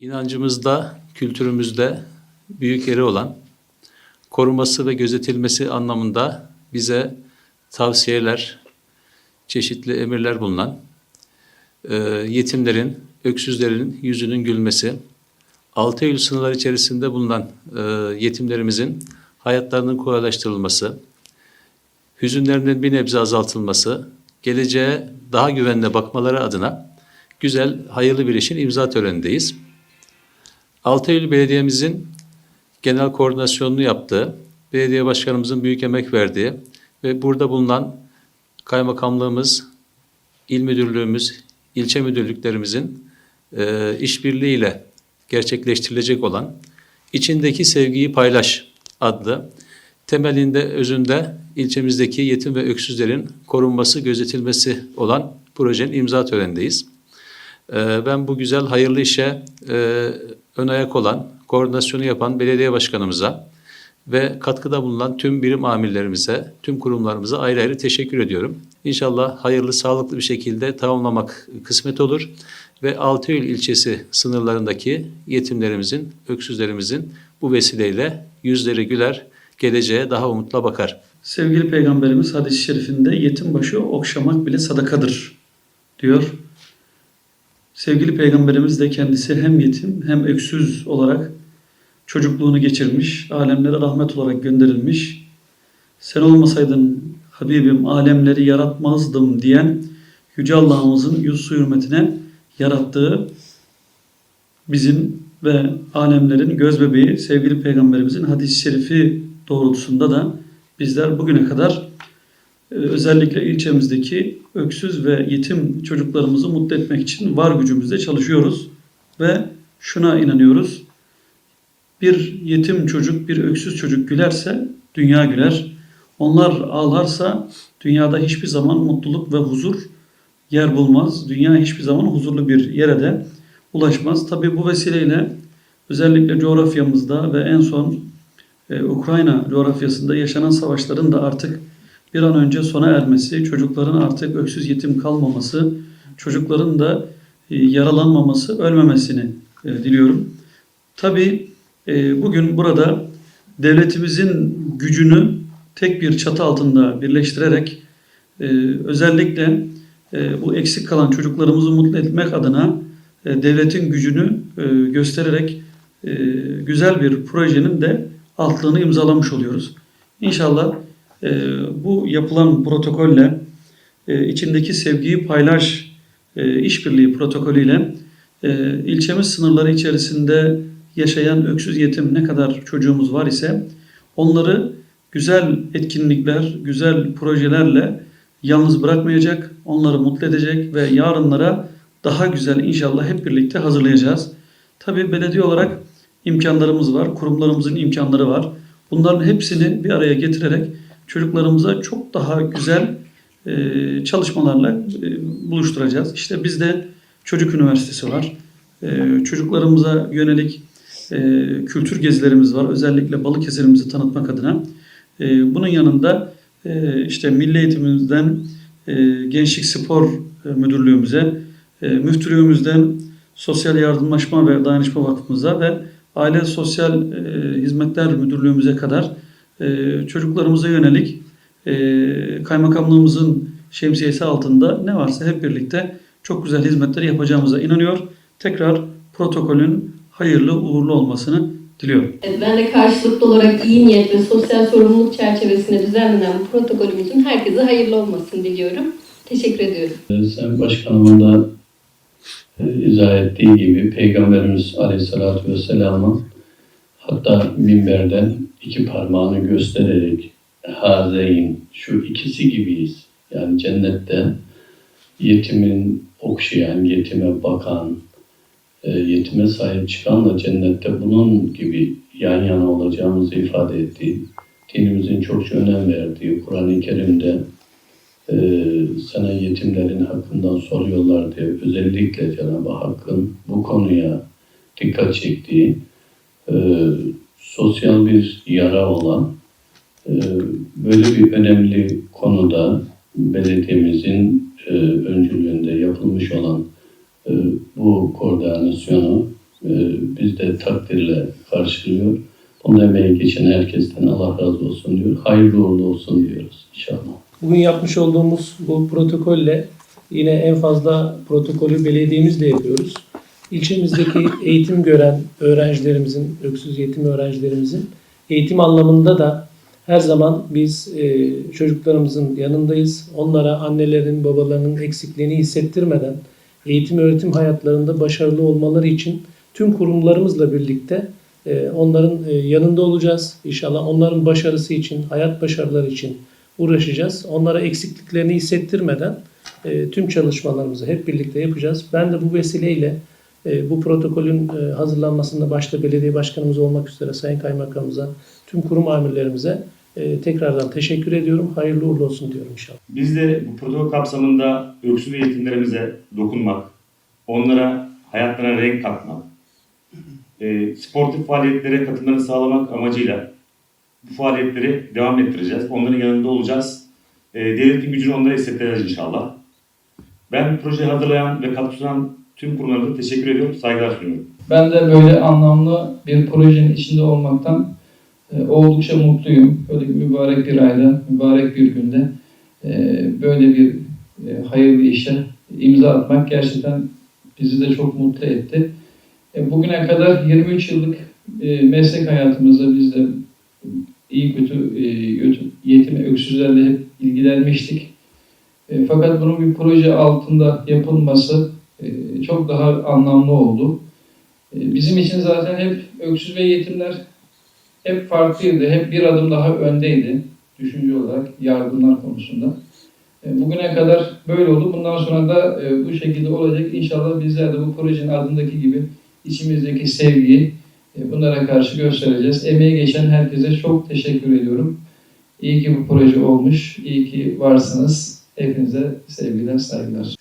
İnancımızda, kültürümüzde büyük yeri olan, koruması ve gözetilmesi anlamında bize tavsiyeler, çeşitli emirler bulunan, e, yetimlerin, öksüzlerin yüzünün gülmesi, 6 Eylül sınırları içerisinde bulunan e, yetimlerimizin hayatlarının kolaylaştırılması, hüzünlerinin bir nebze azaltılması, geleceğe daha güvenle bakmaları adına güzel, hayırlı bir işin imza törenindeyiz. 6 Eylül Belediye'mizin genel koordinasyonunu yaptığı, belediye başkanımızın büyük emek verdiği ve burada bulunan kaymakamlığımız, il müdürlüğümüz, ilçe müdürlüklerimizin e, işbirliğiyle gerçekleştirilecek olan İçindeki Sevgiyi Paylaş adlı temelinde özünde ilçemizdeki yetim ve öksüzlerin korunması, gözetilmesi olan projenin imza törenindeyiz. Ee, Ben bu güzel, hayırlı işe e, ön ayak olan, koordinasyonu yapan belediye başkanımıza ve katkıda bulunan tüm birim amirlerimize, tüm kurumlarımıza ayrı ayrı teşekkür ediyorum. İnşallah hayırlı, sağlıklı bir şekilde tamamlamak kısmet olur ve Altıyül ilçesi sınırlarındaki yetimlerimizin, öksüzlerimizin bu vesileyle yüzleri güler, geleceğe daha umutla bakar. Sevgili Peygamberimiz hadis-i şerifinde yetim başı okşamak bile sadakadır diyor. Sevgili Peygamberimiz de kendisi hem yetim hem öksüz olarak çocukluğunu geçirmiş, alemlere rahmet olarak gönderilmiş. Sen olmasaydın Habibim alemleri yaratmazdım diyen Yüce Allah'ımızın su hürmetine yarattığı bizim ve alemlerin göz bebeği sevgili Peygamberimizin hadis-i şerifi doğrultusunda da bizler bugüne kadar özellikle ilçemizdeki öksüz ve yetim çocuklarımızı mutlu etmek için var gücümüzle çalışıyoruz ve şuna inanıyoruz. Bir yetim çocuk, bir öksüz çocuk gülerse dünya güler. Onlar ağlarsa dünyada hiçbir zaman mutluluk ve huzur yer bulmaz. Dünya hiçbir zaman huzurlu bir yere de ulaşmaz. Tabi bu vesileyle özellikle coğrafyamızda ve en son e, Ukrayna coğrafyasında yaşanan savaşların da artık bir an önce sona ermesi, çocukların artık öksüz yetim kalmaması, çocukların da e, yaralanmaması, ölmemesini e, diliyorum. Tabii e, bugün burada devletimizin gücünü tek bir çatı altında birleştirerek özellikle bu eksik kalan çocuklarımızı mutlu etmek adına devletin gücünü göstererek güzel bir projenin de altlığını imzalamış oluyoruz. İnşallah e, bu yapılan protokolle e, içindeki sevgiyi paylaş e, işbirliği protokolüyle e, ilçemiz sınırları içerisinde yaşayan öksüz yetim ne kadar çocuğumuz var ise onları güzel etkinlikler, güzel projelerle yalnız bırakmayacak, onları mutlu edecek ve yarınlara daha güzel inşallah hep birlikte hazırlayacağız. Tabii belediye olarak imkanlarımız var, kurumlarımızın imkanları var. Bunların hepsini bir araya getirerek çocuklarımıza çok daha güzel e, çalışmalarla e, buluşturacağız. İşte bizde çocuk üniversitesi var. E, çocuklarımıza yönelik e, kültür gezilerimiz var. Özellikle Balıkesir'imizi tanıtmak adına. E, bunun yanında e, işte milli eğitimimizden e, gençlik spor e, müdürlüğümüze, e, müftülüğümüzden sosyal yardımlaşma ve dayanışma vakfımıza ve aile sosyal e, hizmetler müdürlüğümüze kadar e, çocuklarımıza yönelik e, kaymakamlığımızın şemsiyesi altında ne varsa hep birlikte çok güzel hizmetler yapacağımıza inanıyor. Tekrar protokolün hayırlı uğurlu olmasını diliyorum. Evet, Ben de karşılıklı olarak iyi niyet ve sosyal sorumluluk çerçevesinde düzenlenen bu protokolümüzün herkese hayırlı olmasını diliyorum. Teşekkür ediyorum. Sayın Başkanımın da e, izah ettiği gibi Peygamberimiz Aleyhisselatü Vesselam'ın hatta minberden iki parmağını göstererek hazeyn şu ikisi gibiyiz. Yani cennette yetimin okşayan, yetime bakan, e, yetime sahip çıkanla cennette bunun gibi yan yana olacağımızı ifade ettiği, dinimizin çokça önem verdiği Kur'an-ı Kerim'de e, sana yetimlerin hakkından soruyorlar diye özellikle Cenab-ı Hakk'ın bu konuya dikkat çektiği e, sosyal bir yara olan e, böyle bir önemli konuda belediyemizin e, öncülüğünde yapılmış olan bu koordinasyonu biz de takdirle karşılıyor. Onun emeği geçen herkesten Allah razı olsun diyor. Hayırlı uğurlu olsun diyoruz inşallah. Bugün yapmış olduğumuz bu protokolle yine en fazla protokolü belediyemizle yapıyoruz. İlçemizdeki eğitim gören öğrencilerimizin, öksüz yetim öğrencilerimizin eğitim anlamında da her zaman biz e, çocuklarımızın yanındayız. Onlara annelerin, babalarının eksikliğini hissettirmeden eğitim öğretim hayatlarında başarılı olmaları için tüm kurumlarımızla birlikte e, onların e, yanında olacağız. İnşallah onların başarısı için, hayat başarıları için uğraşacağız. Onlara eksikliklerini hissettirmeden e, tüm çalışmalarımızı hep birlikte yapacağız. Ben de bu vesileyle bu protokolün e, hazırlanmasında başta belediye başkanımız olmak üzere Sayın Kaymakamımıza, tüm kurum amirlerimize e, tekrardan teşekkür ediyorum. Hayırlı uğurlu olsun diyorum inşallah. Biz de bu protokol kapsamında öksüz eğitimlerimize dokunmak, onlara hayatlarına renk katmak, e, sportif faaliyetlere katılımlarını sağlamak amacıyla bu faaliyetleri devam ettireceğiz. Onların yanında olacağız. E, devletin gücünü onlara hissettireceğiz inşallah. Ben bu projeyi hazırlayan ve katkı sunan tüm kurumlarımıza teşekkür ediyorum, saygılar sunuyorum. Ben de böyle anlamlı bir projenin içinde olmaktan e, oldukça mutluyum. Böyle mübarek bir ayda, mübarek bir günde e, böyle bir e, hayırlı işe imza atmak gerçekten bizi de çok mutlu etti. Bugüne kadar 23 yıllık meslek hayatımızda biz de iyi kötü yetim öksüzlerle hep ilgilenmiştik. Fakat bunun bir proje altında yapılması çok daha anlamlı oldu. E, Bizim için zaten hep öksüz ve yetimler hep farklıydı, hep bir adım daha öndeydi düşünce olarak yardımlar konusunda. E, Bugüne kadar böyle oldu. Bundan sonra da e, bu şekilde olacak. İnşallah bizler de bu projenin adındaki gibi içimizdeki sevgiyi e, bunlara karşı göstereceğiz. Emeği geçen herkese çok teşekkür ediyorum. İyi ki bu proje olmuş, iyi ki varsınız. Hepinize sevgiler, saygılar.